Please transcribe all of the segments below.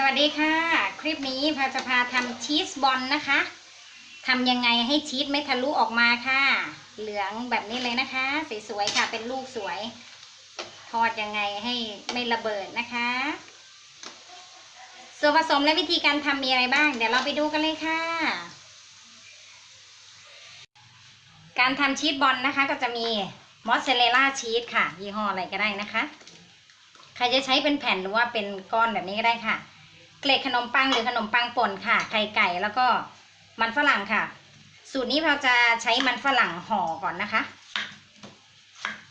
สวัสดีค่ะ คลิปนี้พาจะพาทำชีสบอลนะคะทำยังไงให้ชีสไม่ทะลุออกมาค่ะ เหลืองแบบนี้เลยนะคะ สวยๆค่ะ เป็นลูกสวย ทอดยังไงให้ไม่ระเบิดนะคะ ส่วนผสมและวิธีการทำมีอะไรบ้าง เดี๋ยวเราไปดูกันเลยค่ะ การทำชีสบอลนะคะ ก็จะมีมอสซาเรลล่าชีสค่ะยี่ห้ออะไรก็ได้นะคะ ใครจะใช้เป็นแผ่นหรือว่าเป็นก้อนแบบนี้ก็ได้ค่ะ เกล็ดขนมปังหรือขนมปังป่นค่ะ ไข่ไก่แล้วก็มันฝรั่งค่ะ สูตรนี้เราจะใช้มันฝรั่งห่อก่อนนะคะ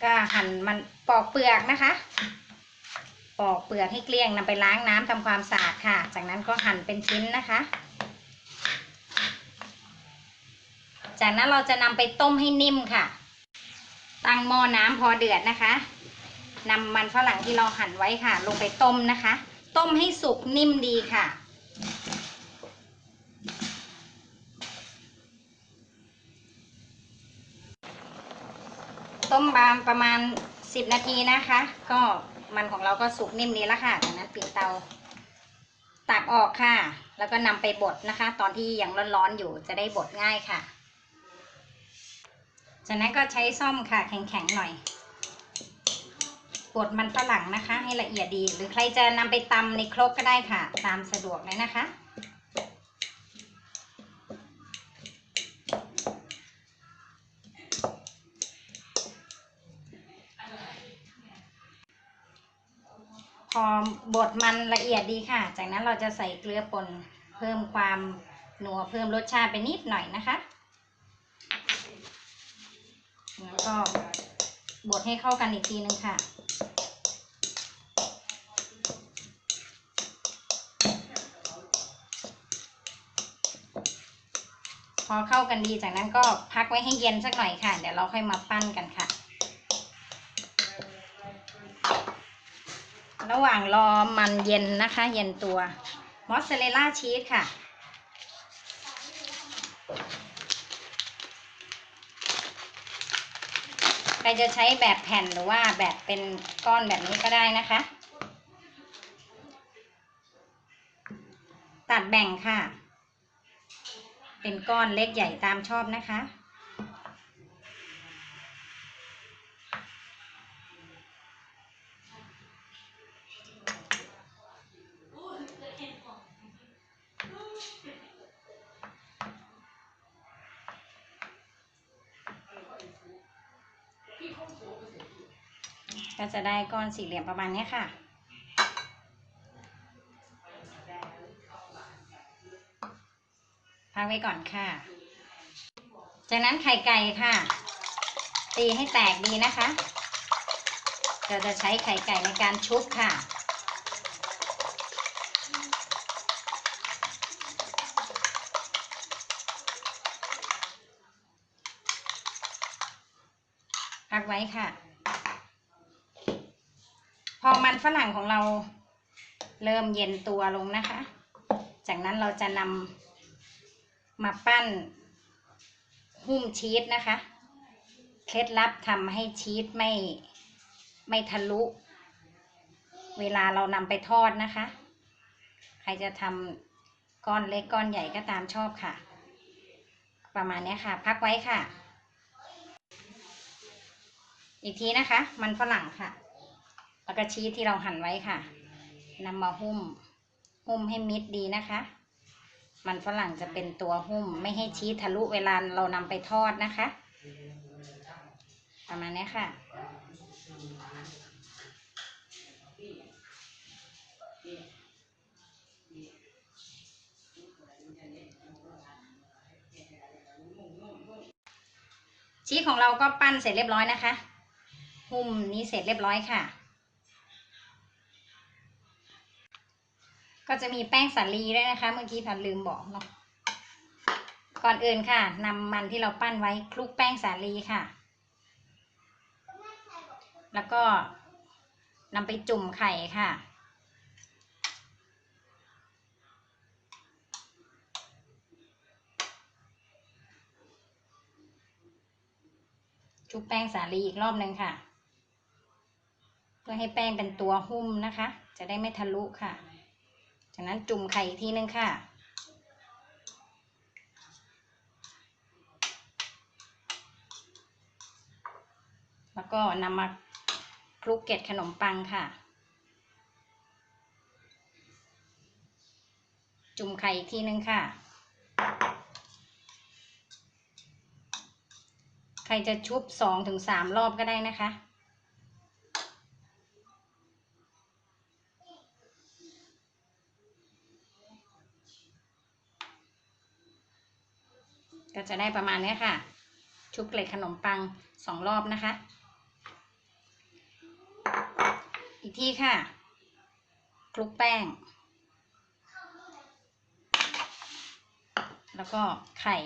ก็หั่นมันปอกเปลือกนะคะ ปอกเปลือกให้เกลี้ยงนำไปล้างน้ำทำความสะอาดค่ะ จากนั้นก็หั่นเป็นชิ้นนะคะ จากนั้นเราจะนำไปต้มให้นิ่มค่ะ ตั้งหม้อน้ำพอเดือดนะคะนำมันฝรั่งที่เราหั่นไว้ค่ะ ลงไปต้มนะคะ ต้มให้สุกนิ่มดีค่ะ ต้มบามประมาณ 10 นาทีนะคะ ก็มันของเราก็สุกนิ่มดีแล้วค่ะจากนั้นปิดเตาตักออกค่ะ แล้วก็นำไปบดนะคะ ตอนที่ยังร้อนๆอยู่จะได้บดง่ายค่ะ จากนั้นก็ใช้ซ่อมค่ะแข็งๆหน่อย บดมันฝรั่งนะคะ ให้ละเอียดดี หรือใครจะนำไปตำในครกก็ได้ค่ะ ตามสะดวกเลยนะคะพอบดมันละเอียดดีค่ะ จากนั้นเราจะใส่เกลือป่นเพิ่มความนัวเพิ่มรสชาติไปนิดหน่อยนะคะ แล้วก็ บดให้เข้ากันอีกทีนึงค่ะพอเข้ากันดีจากนั้นก็พักไว้ให้เย็นสักหน่อยค่ะ เดี๋ยวเราค่อยมาปั้นกันค่ะ ระหว่างรอมันเย็นนะคะ เย็นตัวมอสซาเรลล่าชีสค่ะ ใค รจะใช้แบบแผ่นหรือว่าแบบเป็นก้อนแบบนี้ก็ได้นะคะ ตัดแบ่งค่ะ เป็นก้อนเล็กใหญ่ตามชอบนะคะ ก็จะได้ก้อนสี่เหลี่ยมประมาณนี้ค่ะ พักไว้ก่อนค่ะ จากนั้นไข่ไก่ค่ะ ตีให้แตกดีนะคะ เราจะใช้ไข่ไก่ในการชุบค่ะพักไว้ค่ะ อมันฝรั่งของเราเริ่มเย็นตัวลงนะคะ จากนั้นเราจะนำมาปั้นหุ้มชีสนะคะ เคล็ดลับทำให้ชีสไม่ไม่ทะลุ เวลาเรานำไปทอดนะคะ ใครจะทำก้อนเล็กก้อนใหญ่ก็ตามชอบค่ะ ประมาณนี้ค่ะ พักไว้ค่ะ อีกทีนะคะ มันฝรั่งค่ะ แล้วก็ชีสที่เราหั่นไว้ค่ะนำมาหุ้ม หุ้มให้มิดดีนะคะ มันฝรั่งจะเป็นตัวหุ้ม ไม่ให้ชีสทะลุเวลาเรานำไปทอดนะคะ ประมาณนี้ค่ะ ชีสของเราก็ปั้นเสร็จเรียบร้อยนะคะ หุ้มนี้เสร็จเรียบร้อยค่ะ ก็จะมีแป้งสาลีด้วยนะคะ เมื่อกี้พันลืมบอกเนาะก่อนอื่นค่ะนำมันที่เราปั้นไว้คลุกแป้งสาลีค่ะ แล้วก็นำไปจุ่มไข่ค่ะ ชุบแป้งสาลีอีกรอบหนึ่งค่ะ เพื่อให้แป้งเป็นตัวหุ้มนะคะ จะได้ไม่ทะลุค่ะ จากนั้นจุ่มไข่อีกทีนึงค่ะแล้วก็นำมาคลุกเกล็ดขนมปังค่ะ จุ่มไข่อีกทีนึงค่ะ ใครจะชุบสองถึงสามรอบก็ได้นะคะ ก็จะได้ประมาณเนี้ยค่ะ ชุบเกล็ดขนมปังสองรอบนะคะ อีกที่ค่ะ คลุกแป้ง แล้วก็ไข่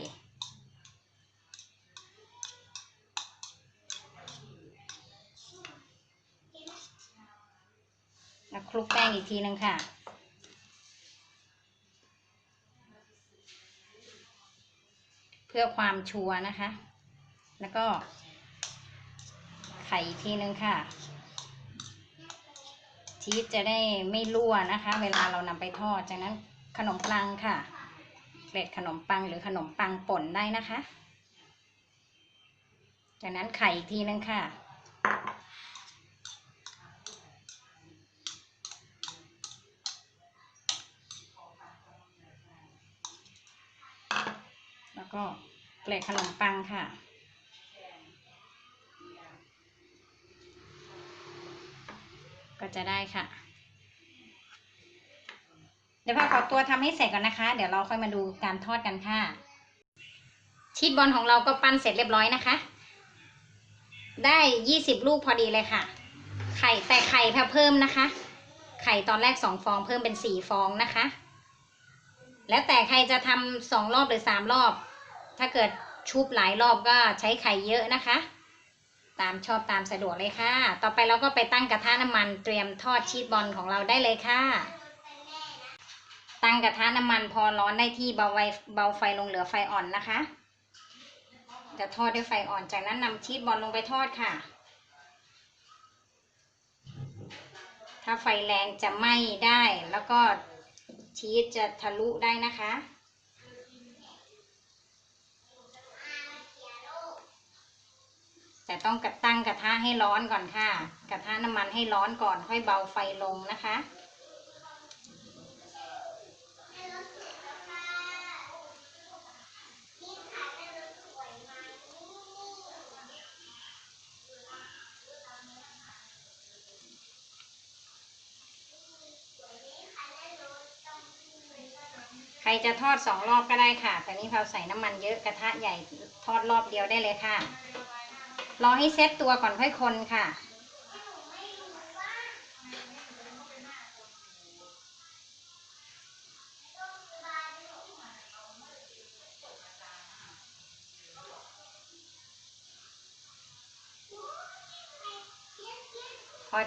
แล้วคลุกแป้งอีกทีนึงค่ะ พื่อความชัวร์นะคะ แล้วก็ไข่อีกทีนึงค่ะ ชีสจะได้ไม่รั่วนะคะ เวลาเรานำไปทอด จากนั้นขนมปังค่ะ เกล็ดขนมปังหรือขนมปังป่นได้นะคะ จากนั้นไข่อีกทีนึงค่ะแล้วก็ เกล็ดขนมปังค่ะ ก็จะได้ค่ะ เดี๋ยวพอขอตัวทำให้เสร็จก่อนนะคะ เดี๋ยวเราค่อยมาดูการทอดกันค่ะ ชีสบอลของเราก็ปั้นเสร็จเรียบร้อยนะคะ ได้ยี่สิบลูกพอดีเลยค่ะ ไข่แต่ไข่เพิ่มนะคะ ไข่ตอนแรกสองฟองเพิ่มเป็นสี่ฟองนะคะ แล้วแต่ใครจะทำสองรอบหรือสามรอบ ถ้าเกิดชุบหลายรอบก็ใช้ไข่เยอะนะคะ ตามชอบตามสะดวกเลยค่ะ ต่อไปเราก็ไปตั้งกระทะน้ำมันเตรียมทอดชีสบอลของเราได้เลยค่ะ ตั้งกระทะน้ำมันพอร้อนได้ที่เบาไฟเบาไฟลงเหลือไฟอ่อนนะคะ จะทอดด้วยไฟอ่อนจากนั้นนำชีสบอลลงไปทอดค่ะ ถ้าไฟแรงจะไหม้ได้แล้วก็ชีสจะทะลุได้นะคะ แต่ต้องกระตั้งกระทะให้ร้อนก่อนค่ะ กระทะน้ำมันให้ร้อนก่อนค่อยเบาไฟลงนะคะ ใครจะทอดสองรอบก็ได้ค่ะ แต่นี้เราใส่น้ำมันเยอะกระทะใหญ่ทอดรอบเดียวได้เลยค่ะ รอให้เซตตัวก่อนค่อยคนค่ะ พอ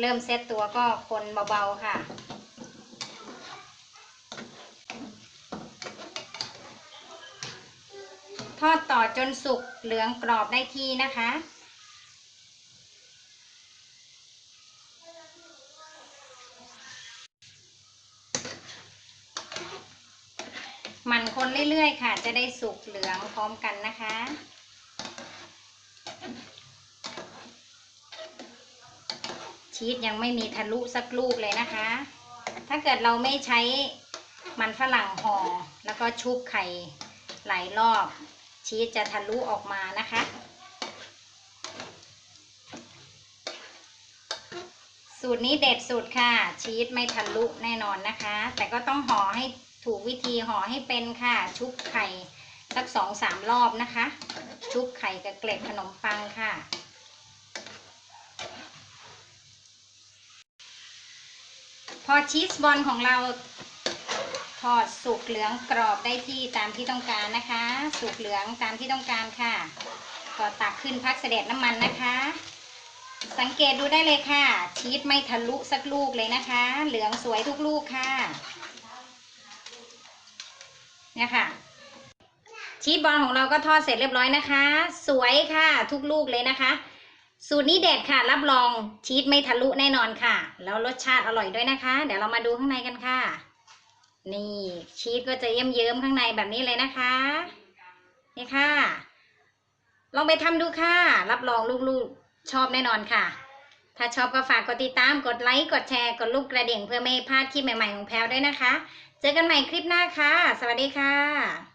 เริ่มเซตตัวก็คนเบาๆค่ะ ทอดต่อจนสุกเหลืองกรอบได้ที่นะคะมันคนเรื่อยๆค่ะ จะได้สุกเหลืองพร้อมกันนะคะชีสยังไม่มีทะลุสักลูกเลยนะคะ ถ้าเกิดเราไม่ใช้มันฝรั่งห่อแล้วก็ชุบไข่หลายรอบ ชีสจะทะลุออกมานะคะ สูตรนี้เด็ดสุดค่ะ ชีสไม่ทะลุแน่นอนนะคะ แต่ก็ต้องห่อให้ถูกวิธีห่อให้เป็นค่ะ ชุบไข่สักสองสามรอบนะคะ ชุบไข่กับเกล็ดขนมปังค่ะพอชีสบอลของเรา ทอดสุกเหลืองกรอบได้ที่ตามที่ต้องการนะคะ สุกเหลืองตามที่ต้องการค่ะก็ตักขึ้นพักเสด็จน้ำมันนะคะ สังเกตดูได้เลยค่ะ ชีสไม่ทะลุสักลูกเลยนะคะ เหลืองสวยทุกลูกค่ะเนี่ยค่ะ ชีสบอลของเราก็ทอดเสร็จเรียบร้อยนะคะ สวยค่ะทุกลูกเลยนะคะ สูตรนี้เด็ดค่ะ รับรองชีสไม่ทะลุแน่นอนค่ะ แล้วรสชาติอร่อยด้วยนะคะ เดี๋ยวเรามาดูข้างในกันค่ะ นี่ชีสก็จะเยิ้มเยิ้มข้างในแบบนี้เลยนะคะ นี่ค่ะ ลองไปทำดูค่ะ รับรองลูกๆชอบแน่นอนค่ะ ถ้าชอบก็ฝากกดติดตาม กดไลค์ กดแชร์ กดลูกกระดิ่งเพื่อไม่ให้พลาดคลิปใหม่ๆของแพลวด้วยนะคะ เจอกันใหม่คลิปหน้าค่ะ สวัสดีค่ะ